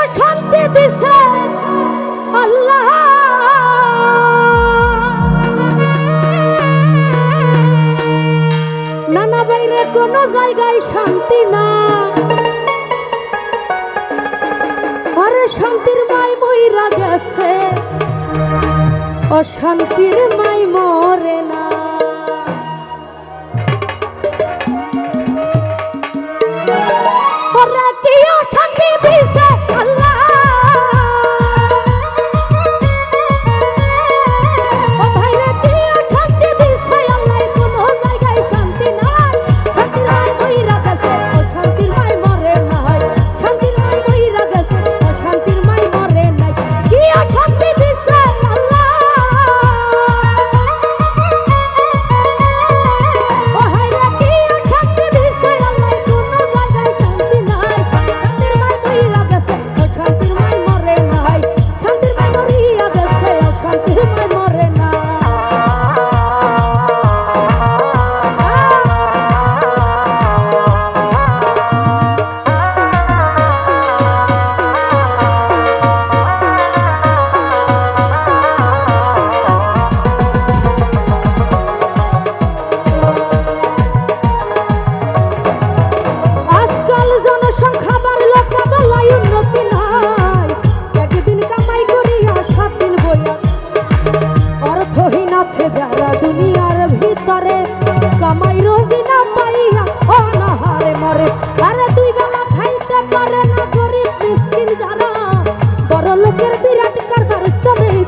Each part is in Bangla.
অশান্তি দিছে আল্লাহ। কোনো জায়গায় শান্তি না শান্তির মাই অশান্তির মাই মরে না।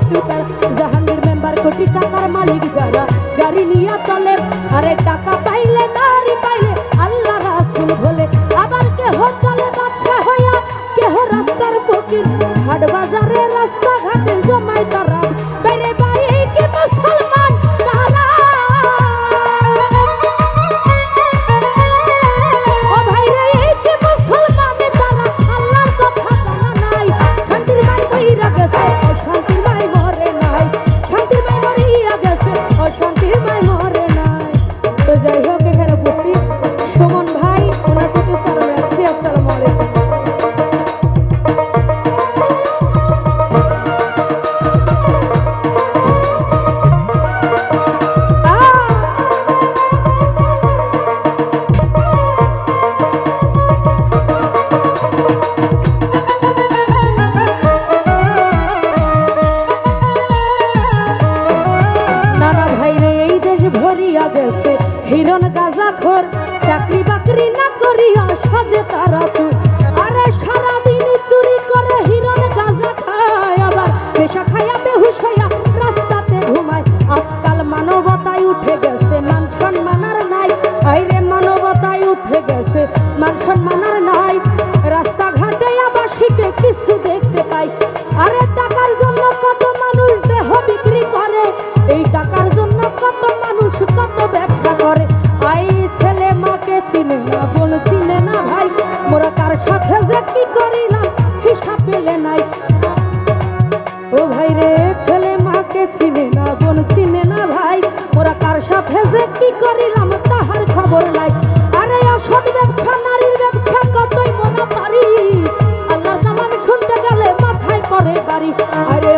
হসপিটাল জাহাঙ্গীর মেম্বার কোটি টাকার মালিক যারা। গাড়ি নিয়ে চলে, আরে টাকা পাইলে, নারী পাইলে, আল্লাহ রাসুল বলে, আবার কেহ চলে বাচ্চা হইয়া, কেহ রাস্তার ফকির। হাট বাজারে রাস্তাঘাট আরে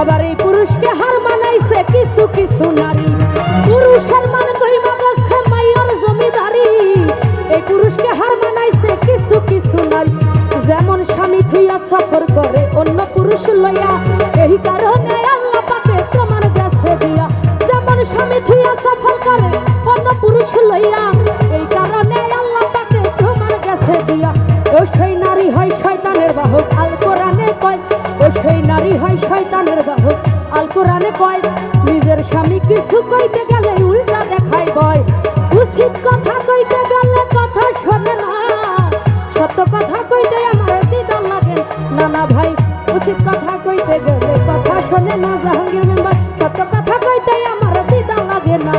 আবার এই পুরুষকে হার মানাইছে কিছু কিছু নারী। স্বামী কিছু কইতে গেলে উল্টা দেখাই বয় উচিত কথা কইতে গেলে কথা শোনে না। সত্য কথা কইতে আমার দিদা লাগে না না ভাই। উচিত কথা কইতে গেলে কথা শোনে না, জাহাঙ্গীর মেম্বার। সত্য কথা কইতে আমার দিদা লাগে না।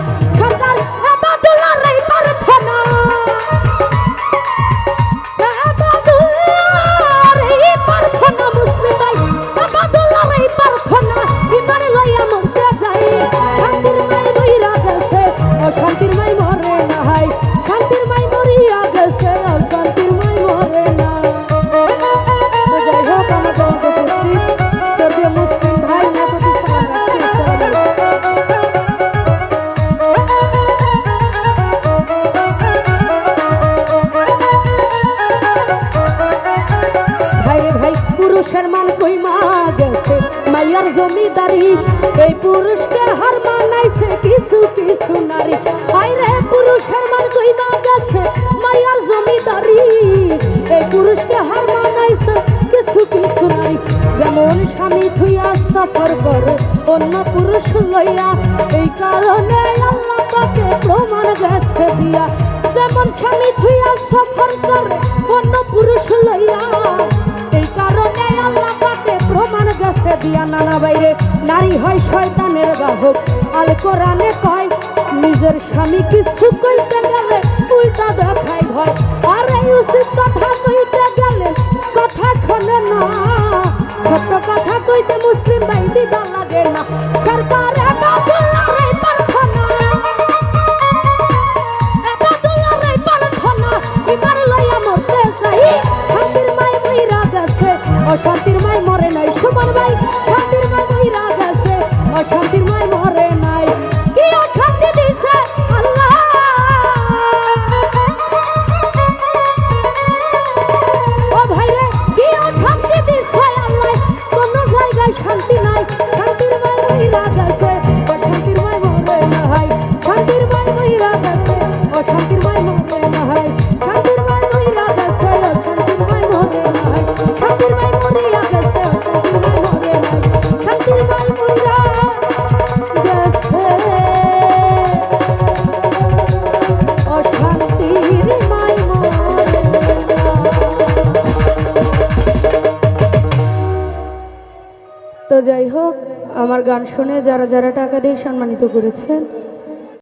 সফর করে অন্য পুরুষ লইয়া। এই কারণে আল্লাহ পাকে প্রমাণ গাছে, দিয়া নানা বাইরে নারী হয় শয়তানের বাহক। আল কোরআনে কয়, নিজের স্বামী কিছু কইতে গেলে উল্টা দেখায় ভয়। আর এই উচিত কথা কইতে মুসলিম ভাই দিদা লাগে না। যাই হোক আমার গান শুনে যারা যারা টাকা দিয়ে সম্মানিত করেছেন